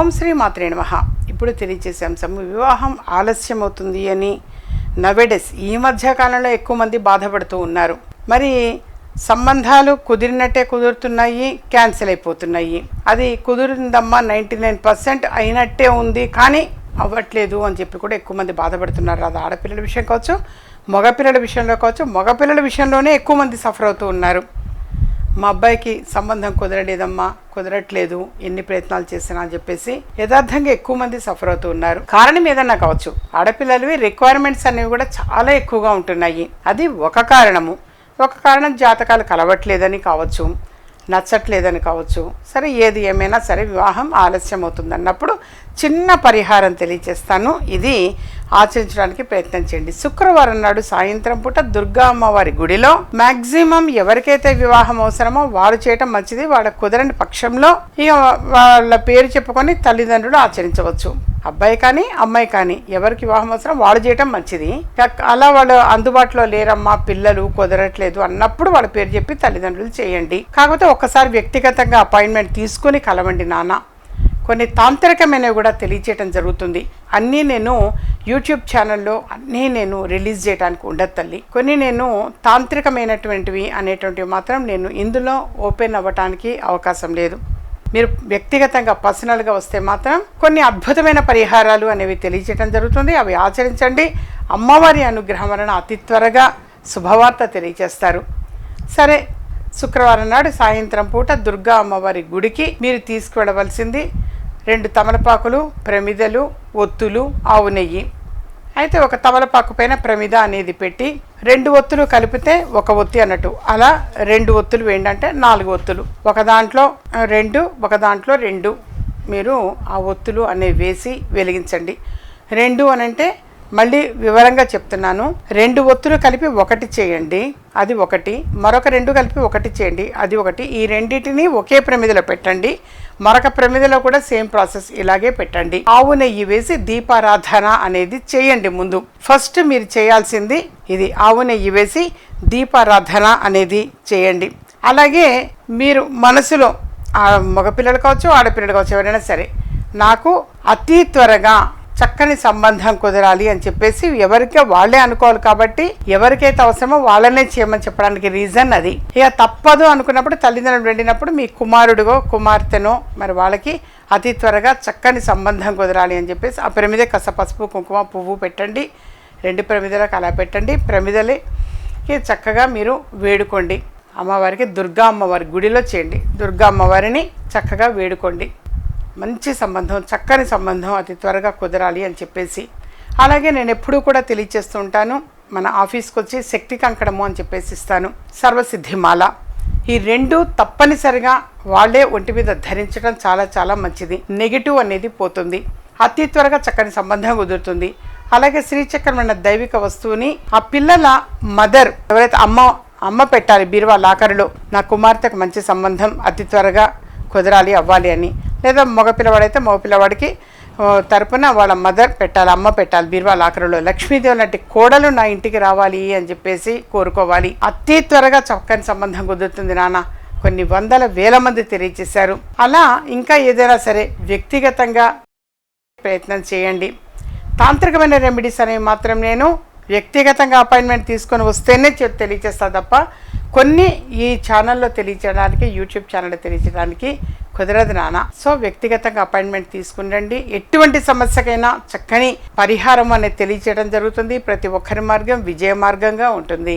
ఓం శ్రీ మాత్రే నమ. ఇప్పుడు తెలియజేసే అంశం వివాహం ఆలస్యం అవుతుంది అని నవెడెస్ ఈ మధ్య కాలంలో ఎక్కువ మంది బాధపడుతూ ఉన్నారు. మరి సంబంధాలు కుదిరినట్టే కుదురుతున్నాయి క్యాన్సిల్ అయిపోతున్నాయి. అది కుదిరిందమ్మా నైంటీ నైన్ పర్సెంట్ అయినట్టే ఉంది కానీ అవ్వట్లేదు అని చెప్పి కూడా ఎక్కువ మంది బాధపడుతున్నారు. అది ఆడపిల్లల విషయం కావచ్చు మగపిల్లల విషయంలో కావచ్చు మగపిల్లల విషయంలోనే ఎక్కువ మంది సఫర్ అవుతూ ఉన్నారు. మా అబ్బాయికి సంబంధం కుదరలేదమ్మా కుదరట్లేదు ఎన్ని ప్రయత్నాలు చేసినా అని చెప్పేసి యథార్థంగా ఎక్కువ మంది సఫర్ అవుతూ ఉన్నారు. కారణం ఏదన్నా కావచ్చు ఆడపిల్లలవి రిక్వైర్మెంట్స్ అనేవి కూడా చాలా ఎక్కువగా ఉంటున్నాయి. అది ఒక కారణము. ఒక కారణం జాతకాలు కలవట్లేదని కావచ్చు నచ్చట్లేదని కావచ్చు సరే ఏది ఏమైనా సరే వివాహం ఆలస్యం అవుతుంది అన్నప్పుడు చిన్న పరిహారం తెలియచేస్తాను. ఇది ఆచరించడానికి ప్రయత్నం చేయండి. శుక్రవారం నాడు సాయంత్రం పూట దుర్గా అమ్మవారి గుడిలో మాక్సిమం ఎవరికైతే వివాహం అవసరమో వారు చేయటం మంచిది. వాళ్ళ కుదరని పక్షంలో ఇక వాళ్ళ పేరు చెప్పుకొని తల్లిదండ్రులు ఆచరించవచ్చు. అబ్బాయి కానీ అమ్మాయి కానీ ఎవరికి వివాహం అవసరం వాళ్ళు చేయటం మంచిది. అలా వాళ్ళు అందుబాటులో లేరమ్మా పిల్లలు కుదరట్లేదు అన్నప్పుడు వాళ్ళ పేరు చెప్పి తల్లిదండ్రులు చేయండి. కాకపోతే ఒక్కసారి వ్యక్తిగతంగా అపాయింట్మెంట్ తీసుకుని కలవండి నాన్న. కొన్ని తాంత్రికమైనవి కూడా తెలియచేయటం జరుగుతుంది. అన్నీ నేను యూట్యూబ్ ఛానల్లో అన్నీ నేను రిలీజ్ చేయడానికి ఉండదు తల్లి. కొన్ని నేను తాంత్రికమైనటువంటివి అనేటువంటివి మాత్రం నేను ఇందులో ఓపెన్ అవ్వటానికి అవకాశం లేదు. మీరు వ్యక్తిగతంగా పర్సనల్గా వస్తే మాత్రం కొన్ని అద్భుతమైన పరిహారాలు అనేవి తెలియచేయడం జరుగుతుంది. అవి ఆచరించండి. అమ్మవారి అనుగ్రహం వలన అతి త్వరగా శుభవార్త తెలియచేస్తారు. సరే శుక్రవారం నాడు సాయంత్రం పూట దుర్గా అమ్మవారి గుడికి మీరు తీసుకువెళ్ళవలసింది రెండు తమలపాకులు ప్రమిదలు ఒత్తులు ఆవు నెయ్యి. అయితే ఒక తమలపాకు పైన ప్రమిద అనేది పెట్టి రెండు ఒత్తులు కలిపితే ఒక ఒత్తి అన్నట్టు. అలా రెండు ఒత్తులు వేయండి అంటే నాలుగు ఒత్తులు. ఒక దాంట్లో రెండు ఒక దాంట్లో రెండు. మీరు ఆ ఒత్తులు అనేవి వేసి వెలిగించండి. రెండు అని అంటే మళ్ళీ వివరంగా చెప్తున్నాను. రెండు ఒత్తులు కలిపి ఒకటి చేయండి అది ఒకటి. మరొక రెండు కలిపి ఒకటి చేయండి అది ఒకటి. ఈ రెండింటిని ఒకే ప్రమిదలో పెట్టండి. మరొక ప్రమిదలో కూడా సేమ్ ప్రాసెస్ ఇలాగే పెట్టండి. ఆవు నెయ్యి వేసి దీపారాధన అనేది చేయండి ముందు. ఫస్ట్ మీరు చేయాల్సింది ఇది ఆవు నెయ్యి వేసి దీపారాధన అనేది చేయండి. అలాగే మీరు మనసులో ఆ మగపిల్లలు కావచ్చు ఆడపిల్లలు కావచ్చు ఎవరైనా సరే నాకు అతి త్వరగా చక్కని సంబంధం కుదరాలి అని చెప్పేసి ఎవరికే వాళ్ళే అనుకోవాలి కాబట్టి ఎవరికైతే అవసరమో వాళ్ళనే చేయమని చెప్పడానికి రీజన్ అది. ఇక తప్పదు అనుకున్నప్పుడు తల్లిదండ్రులు వెళ్ళినప్పుడు మీ కుమారుడిగో కుమార్తెనో మరి వాళ్ళకి అతి త్వరగా చక్కని సంబంధం కుదరాలి అని చెప్పేసి ఆ ప్రమిదే కస పసుపు కుంకుమ పువ్వు పెట్టండి. రెండు ప్రమిదలకు అలా పెట్టండి. ప్రమిదలకి చక్కగా మీరు వేడుకోండి. అమ్మవారికి దుర్గా అమ్మవారి గుడిలో చేయండి. దుర్గా అమ్మవారిని చక్కగా వేడుకోండి. మంచి సంబంధం చక్కని సంబంధం అతి త్వరగా కుదరాలి అని చెప్పేసి. అలాగే నేను ఎప్పుడూ కూడా తెలియచేస్తూ ఉంటాను మన ఆఫీస్కి వచ్చి శక్తి కంకణము అని చెప్పేసి ఇస్తాను సర్వసిద్ధిమాల. ఈ రెండు తప్పనిసరిగా వాళ్ళే ఒంటి మీద ధరించడం చాలా చాలా మంచిది. నెగిటివ్ అనేది పోతుంది. అతి త్వరగా చక్కని సంబంధం కుదురుతుంది. అలాగే శ్రీచక్రమైన దైవిక వస్తువుని ఆ పిల్లల మదర్ ఎవరైతే అమ్మ అమ్మ పెట్టాలి బీరువా లాకరులో నా కుమార్తెకు మంచి సంబంధం అతి త్వరగా కుదరాలి అవ్వాలి అని. లేదా మగ పిల్లవాడైతే మగ పిల్లవాడికి తరపున వాళ్ళ మదర్ పెట్టాలి అమ్మ పెట్టాలి బీరువా లాకరులో లక్ష్మీదేవి లాంటి కోడలు నా ఇంటికి రావాలి అని చెప్పేసి కోరుకోవాలి. అతి త్వరగా చక్కని సంబంధం కుదురుతుంది నాన్న. కొన్ని వందల వేల మంది తెలియచేశారు అలా ఇంకా ఏదైనా సరే వ్యక్తిగతంగా ప్రయత్నం చేయండి. తాంత్రికమైన రెమెడీస్ అనేవి మాత్రం నేను వ్యక్తిగతంగా అపాయింట్మెంట్ తీసుకొని వస్తేనే చెప్ తెలియచేస్తా తప్ప కొన్ని ఈ ఛానల్లో తెలియచేయడానికి యూట్యూబ్ ఛానల్లో తెలియచేయడానికి కుదరదు నాన్న సో వ్యక్తిగతంగా అపాయింట్మెంట్ తీసుకుండండి ఎటువంటి సమస్యకైనా చక్కని పరిహారం అనేది తెలియచేయడం జరుగుతుంది. ప్రతి ఒక్కరి మార్గం విజయ మార్గంగా ఉంటుంది.